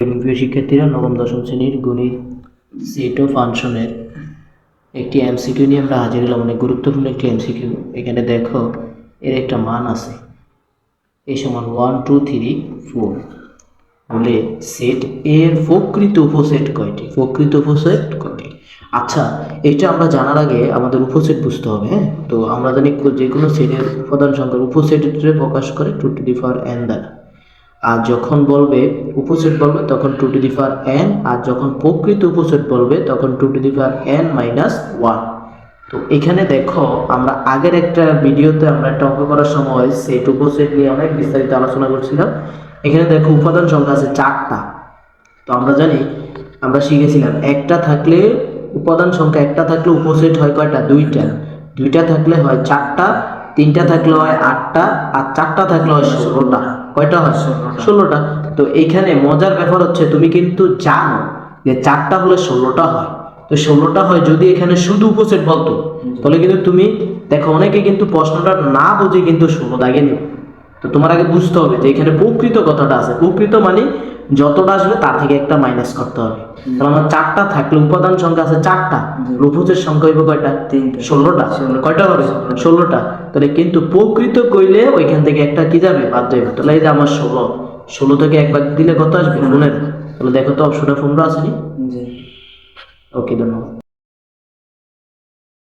প্রিয় শিক্ষার্থীরা নবম, দশম শ্রেণির গণিত সেট ও ফাংশনের একটি এমসিকিউ নিয়ে আমরা হাজির হলাম। অনেক গুরুত্বপূর্ণ একটি এমসিকিউ এখানে দেখো, এর একটা মান আছে। এই সমান ওয়ান টু থ্রি ফোর বলে সেট এর প্রকৃত উপসেট কয়টি? প্রকৃত উপসেট কয়টি? আচ্ছা এটা আমরা জানার আগে আমাদের উপসেট বুঝতে হবে হ্যাঁ? তো আমরা জানি যে কোনো সেটের উপাদান সংখ্যার উপসেটে প্রকাশ করে two to the power n দ্বারা। আর যখন বলবে উপসেট বলবে, তখন two to the power n আর যখন প্রকৃত উপসেট বলবে, তখন two to the power n minus one তো এখানে দেখো, আমরা আগের একটা ভিডিওতে আমরা একটা অঙ্ক করার সময় সেট উপসেট নিয়ে অনেক বিস্তারিত আলোচনা করছিলাম। এখানে দেখো উপাদান সংখ্যা আছে চারটা। তো আমরা জানি, আমরা শিখেছিলাম, একটা থাকলে উপাদান সংখ্যা, একটা থাকলে উপসেট হয় কয়টা? দুইটা। দুইটা থাকলে হয় চারটা, তিনটা থাকলে হয় আটটা, আর চারটা থাকলে হয় ষোলোটা। কয়টা হয়? ষোলোটা। তো এইখানে মজার ব্যাপার হচ্ছে তুমি কিন্তু জানো যে চারটা হলে ষোলোটা হয়। তো ষোলোটা হয় যদি এখানে শুধু উপসেট বলতো, তাহলে কিন্তু তুমি, দেখো, অনেকে কিন্তু প্রশ্নটা না বুঝে কিন্তু ষোলো দাগে তো তোমার আগে বুঝতে হবে যে এখানে প্রকৃত কথাটা আছে। প্রকৃত মানে যতটা আসবে তার থেকে একটা মাইনাস করতে হবে। তাহলে আমার চারটা থাকলে উপাদান সংখ্যা আছে চারটা। রূপচের সংখ্যা হইব কয়টা। ষোলোটা। কয়টা হবে? ষোলোটা। তাহলে কিন্তু প্রকৃত কইলে ওইখান থেকে একটা কি যাবে? বাদ যাবে তাহলে এই যে আমার ষোলো। ষোলো থেকে একবার দিলে কত আসবে? পনেরো তাহলে দেখো তো অপশনটা পনেরো আসেনি। ওকে ধন্যবাদ।